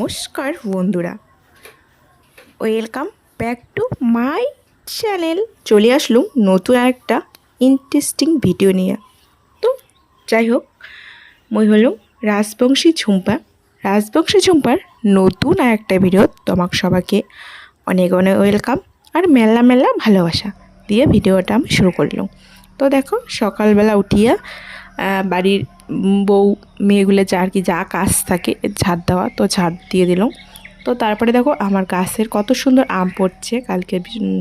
নমস্কার বন্ধুরা। Welcome back to my channel চলে আসলুম নতুন একটা ইন্টারেস্টিং ভিডিও নিয়ে। তো যাই হোক, মই হলুম রাজবংশী ঝুম্পা। রাজবংশী ঝুম্পার নতুন আর একটা ভিডিও তোমাক সবাইকে অনেক অনেক ওয়েলকাম আর মেলা মেলা ভালোবাসা দিয়ে ভিডিওটা আমি শুরু করলাম। তো দেখো, সকালবেলা উঠিয়া বাড়ির বউ মেয়েগুলো যা আর কি যা কাজ থাকে ঝাড় দেওয়া, তো ঝাড় দিয়ে দিলাম। তো তারপরে দেখো আমার গাছের কত সুন্দর আম পড়ছে, কালকে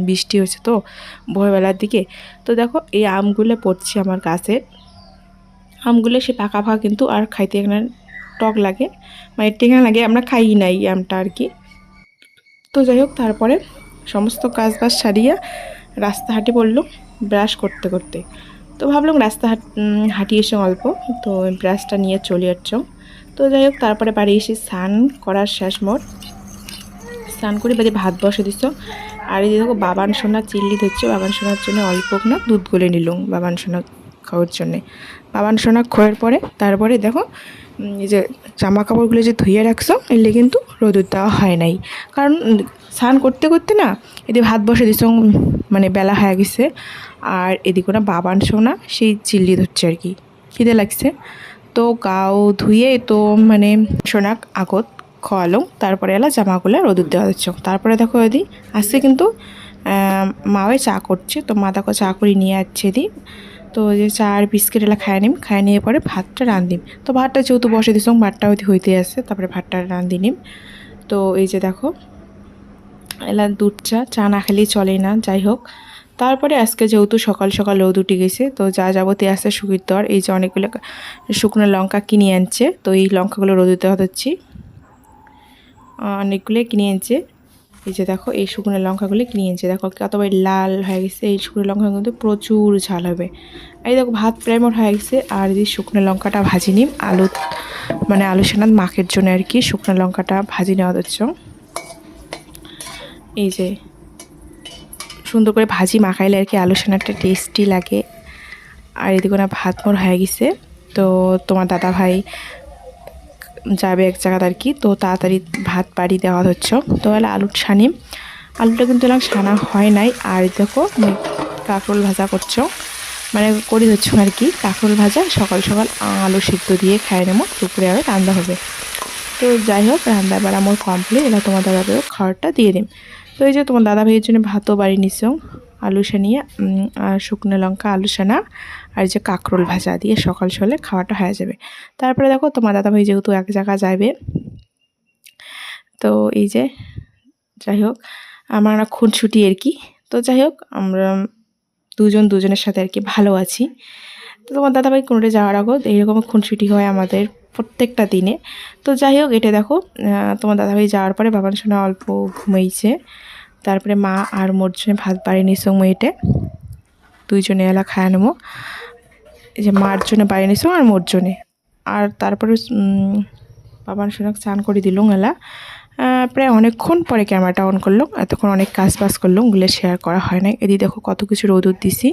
বৃষ্টি হয়েছে তো ভোরবেলার দিকে। তো দেখো এই আমগুলো পড়ছে আমার গাছের আমগুলো সে পাকা ফাঁকা কিন্তু আর খাইতে এখানে টক লাগে মানে টেঙা লাগে, আমরা খাই নাই আমটা আর কি। তো যাই হোক, তারপরে সমস্ত কাজ বাজ সারিয়া রাস্তাঘাটে পড়ল ব্রাশ করতে করতে। তো ভাবলাম রাস্তা হাট এসে অল্প, তো ব্রাশটা নিয়ে চলে যাচ্ছ। তো যাই হোক, তারপরে বাড়ি এসে স্নান করার শেষ মোট স্নান করে বাড়ি ভাত বসে দিছ আর এই দেখো, বাবান সোনা চিল্লি ধরছে। বাবান সোনার জন্য অল্প না, দুধ গলে নিলুম বাবান সোনা খাওয়ার জন্যে। বাবান সোনা খোয়ার পরে, তারপরে দেখো যে জামা কাপড়গুলো যে ধুয়ে রাখছো এলে কিন্তু রোদুর দেওয়া হয় নাই। কারণ স্নান করতে করতে না, এদিকে ভাত বসে দিছ মানে বেলা হয়ে গেছে। আর এদিকে না বাবান সোনা সেই চিল্লি ধরছে আর কি। খিদে লাগছে। তো গাও ধুয়ে তো মানে সোনাক, আগত খাওয়ালো তারপরে এলা জামাগুলো রোদুর দেওয়া দিচ্ছ তারপরে দেখো এদি, আজকে কিন্তু মাওয়ে চা করছে। তো মা দেখো চা করে নিয়ে যাচ্ছে এদি। তো ওই যে চা আর বিস্কিট এলা খায় নিম, খায় নিয়ে পরে ভাতটা রান্ধিম তো ভাতটা যেহেতু বসে দিস ভাতটা হইতে হইতে আসছে তারপরে ভাতটা রান্ধি নিম। তো এই যে দেখো, এলা দুধ চা চা না খেলেই চলে না, যাই হোক। তারপরে আজকে যেহেতু সকাল সকাল রোদ উঠে গেছে, তো যা যাবতীয় আসছে শুকির দর এই যে অনেকগুলো শুকনো লঙ্কা কিনে আনছে, তো এই লঙ্কাগুলো রোদ দিতে হচ্ছি অনেকগুলোই কিনে আনছে। এই যে দেখো, এই শুকনো লঙ্কাগুলি কিনে আনছে দেখো কতবার লাল হয়ে গেছে। এই শুকনো লঙ্কা কিন্তু প্রচুর ঝাল হবে। এই দেখো, ভাত প্রায় মোট হয়ে গেছে। আর এই শুকনো লঙ্কাটা ভাজি নিম আলু মানে আলু সেনাত মাখের জন্য আর কি, শুকনো লঙ্কাটা ভাজি নেওয়া হচ্ছে। এই যে, সুন্দর করে ভাজি মাখাইলে আর কি আলু সেনাটা টেস্টি লাগে। আর এদিকে না ভাত মোর হয়ে গেছে। তো তোমার দাদা ভাই যাবে এক জায়গাতে আর কি। তো তাড়াতাড়ি ভাত বাড়ি দেওয়া হচ্ছে। তো হলে আলুর ছানি। আলুটা কিন্তু এলাম ছানা হয় নাই। আর দেখো কাঁকরোল ভাজা করছ। মানে করি হচ্ছে আর কি। কাঁকরোল ভাজা, সকাল সকাল আলু সিদ্ধ দিয়ে খাই নেব। দুপুরে আবার রান্না হবে। তো যাই হোক, রান্না এবার আমার কমপ্লিট এবার তোমার দাদা ভাইও খাবারটা দিয়ে দিম। তো এই যে তোমার দাদা ভাইয়ের জন্য ভাতও বাড়ি নিছো। আলু সানিয়ে শুকনো লঙ্কা, আলু সানা আর যে কাঁকরোল ভাজা দিয়ে সকাল সকালে খাওয়াটা হয়ে যাবে। তারপরে দেখো তোমার দাদা ভাই যেহেতু এক জায়গা যাবে, তো এই যে যাই হোক, আমার খুনছুটি আর কি। তো যাই হোক, আমরা দুজন দুজনের সাথে আর কি ভালো আছি। তো তোমার দাদাভাই কোনোটা যাওয়ার আগত এইরকম খুনছুটি হয় আমাদের প্রত্যেকটা দিনে। তো যাই হোক, এটা দেখো তোমার দাদাভাই যাওয়ার পরে বাবার সোনা অল্প ঘুমাইছে। তারপরে মা আর মোর ভাত বাড়ি নিছো মেয়েটে দুইজনে এলা খায় নেব যে মার জন্য বাইরে নিছো আর মোর জন্যে। আর তারপরে বাবার সোনাকে স্নান করে দিলুম এলা। প্রায় অনেকক্ষণ পরে ক্যামেরাটা অন করলাম। এতক্ষণ অনেক কাজ বাজ করলাম, ওগুলো শেয়ার করা হয় না এদিকে দেখো কত কিছু রোদ দিছি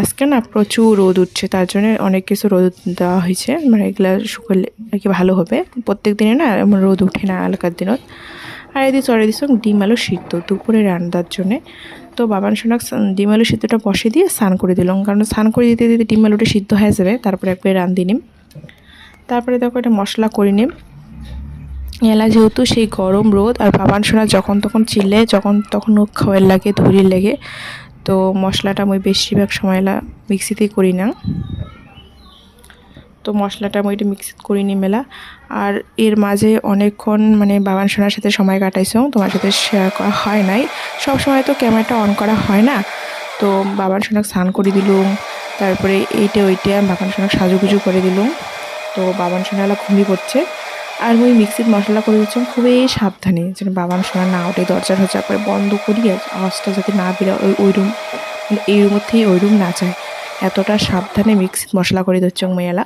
আজকে না প্রচুর রোদ উঠছে, তার জন্য অনেক কিছু রোদ দেওয়া হয়েছে। মানে এগুলো শুকলে আর কি ভালো হবে। প্রত্যেক দিনে না এমন রোদ উঠে না এলাকার দিনত। আর এদিকে চড়ে দিস ডিম আলো সিদ্ধ, দুপুরে রান্নার জন্যে। তো বাবান স্নান- ডিম আলু সিদ্ধটা বসে দিয়ে স্নান করে দিলাম কারণ স্নান করে দিতে দিতে ডিম আলুটা সিদ্ধ হয়ে যাবে, তারপরে একবার রান্ধি নিম। তারপরে দেখো একটা মশলা করে নিম। এলা যেহেতু সেই গরম রোদ, আর বাবান সোনা যখন তখন চিল্লে যখন তখন খাওয়ার লাগে ধরির লাগে, তো মশলাটা আমি বেশিরভাগ সময় এলা মিক্সিতেই করি না। তো মশলাটা আমি এটা মিক্স করে নিই মেলা। আর এর মাঝে অনেকক্ষণ মানে বাবান সোনার সাথে সময় কাটাইছো তোমার সাথে শেয়ার করা হয় নাই। সব সময় তো ক্যামেরাটা অন করা হয় না। তো বাবান সোনাক স্নান করে দিলুম, তারপরে এইটা ওইটা বাবান সোনাক সাজুগুজু করে দিলুম। তো বাবান সোনালা ঘুমিয়ে পড়ছে। আর ওই মিক্সির মশলা করে দিচ্ছিলাম খুবই সাবধানে, যেন বাবান সোনা না ওঠে দরজা ঠরজা করে বন্ধ করি আওয়াজটা যাতে না বেরো ওই ওই রুম মানে এই রুমের থেকে ওই রুম না যায়। এতটা সাবধানে মিক্স মশলা করে দিচ্ছ মেয়েলা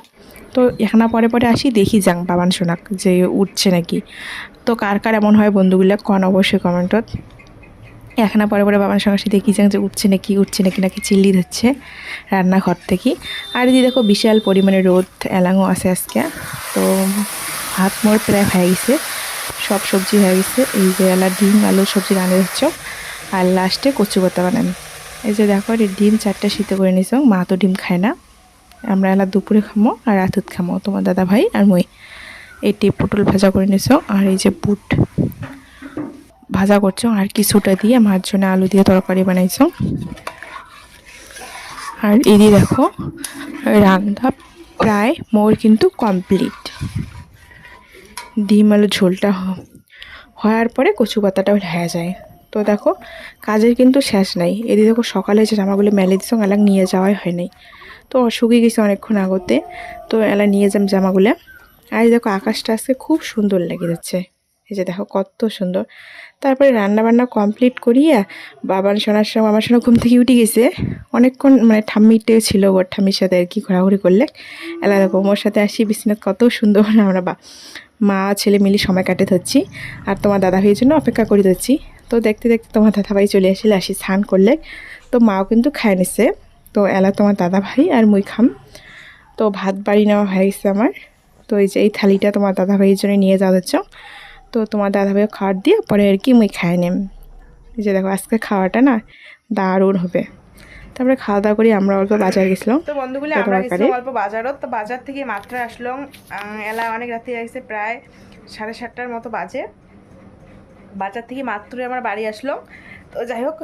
তো এখানে পরে পরে আসি, দেখি যাং বাবান সোনাক যে উঠছে নাকি। তো কার কার এমন হয় বন্ধুগুলো কন অবশ্যই কমেন্টত এখানে পরে পরে বাবার সঙ্গে দেখি যাং যে উঠছে নাকি উঠছে নাকি নাকি চিল্লি ধরছে রান্নাঘর থেকে। আর এদিকে দেখো বিশাল পরিমাণে রোদ এলাঙও আছে আজকে। তো ভাত মোর প্রায় হয়ে গেছে। সব সবজি হয়ে গেছে। এই যে এলা ডিম, আলু সবজি রান্না হচ্ছে। আর লাস্টে কচু পাতা বানানো এই যে দেখো এই ডিম চারটে শীতে করে নিছ মা তো ডিম খায় না। আমরা এলা দুপুরে খামো আর রাতুত খামো, তোমার দাদা ভাই আর মই। এটি পটল ভাজা করে নিছ আর এই যে বুট ভাজা করছ আর কিছুটা দিয়ে মার জন্য আলু দিয়ে তরকারি বানাইছো। আর এদি দেখো, রান্না প্রায় মোর কিন্তু কমপ্লিট। ডিম আলু ঝোলটা হওয়ার পরে কচু পাতাটাও হয়ে যায়। তো দেখো, কাজের কিন্তু শেষ নাই। এদিকে দেখো সকালে যে জামাগুলো মেলে দিছ এলাক নিয়ে যাওয়াই হয় নাই। তো শুকিয়ে গেছে অনেকক্ষণ আগতে। তো এলা নিয়ে যাম জামাগুলো। আর দেখো আকাশটা আজকে খুব সুন্দর লেগে যাচ্ছে। এই যে দেখো কত সুন্দর। তারপরে রান্না বান্না কমপ্লিট করিয়া বাবার শোনার সময় আমার শোনা ঘুম থেকে উঠে গেছে। অনেকক্ষণ মানে ঠাম্মিটে ছিল ওর ঠাম্মির সাথে আর কি ঘোরাঘুরি করলে। এলা দেখো ওর সাথে আসি বিছনাথ কত সুন্দর আমরা বা মা, ছেলে মিলে সময় কাটে ধরছি আর তোমার দাদা ভাইয়ের জন্য অপেক্ষা করে ধরছি তো দেখতে দেখতে তোমার দাদা ভাই চলে আসলে আসি স্নান করলে। তো মাও কিন্তু খায় নিছে। তো এলা তোমার দাদা ভাই আর মুই খাম। তো ভাত বাড়ি নেওয়া হয়ে গেছে আমার। তো এই যে এই থালিটা তোমার দাদা ভাইয়ের জন্য নিয়ে যাওয়া হচ্ছে। তো তোমার দাদা ভাইও খাওয়ার দিয়ে পরে আর কি মুই খাই নেম। এই যে দেখো আজকে খাওয়াটা না দারুণ হবে। তারপরে খাওয়া দাওয়া করি আমরা অল্প বাজার গেছিলাম। তো বন্ধুগুলো আমরা গেছিলাম অল্প বাজারত তো বাজার থেকে মাত্র আসলাম এলা অনেক রাতে গেছে প্রায় সাড়ে সাতটার মতো বাজে। বাজার থেকে মাত্র আমার বাড়ি আসলো। তো যাই হোক,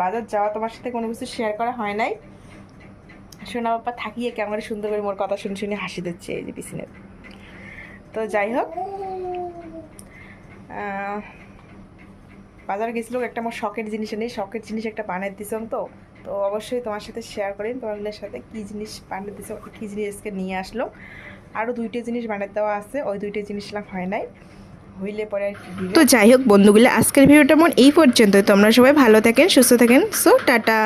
বাজার যাওয়া তোমার সাথে কোনো কিছু শেয়ার করা হয় নাই। সোনা বাপ্পা থাকিয়ে করে সুন্দর করে মোর কথা শুনে শুনে হাসি দিচ্ছে এই যে পিছনে। তো যাই হোক বাজার গেছিল, একটা আমার শখের জিনিস নেই শখের জিনিস একটা বানিয়ে দিছিলাম তো। তো অবশ্যই তোমার সাথে শেয়ার করি। তোমাদের সাথে কী জিনিস বানিয়ে দিছো কী জিনিস নিয়ে আসলো। আরও দুইটা জিনিস বানিয়ে দেওয়া আছে। ওই দুইটা জিনিস হয় নাই। হইলে পরে তো যাই হোক বন্ধুগুলো, আজকের ভিডিওটা মন এই পর্যন্ত তোমরা সবাই ভালো থাকেন, সুস্থ থাকেন। So tata.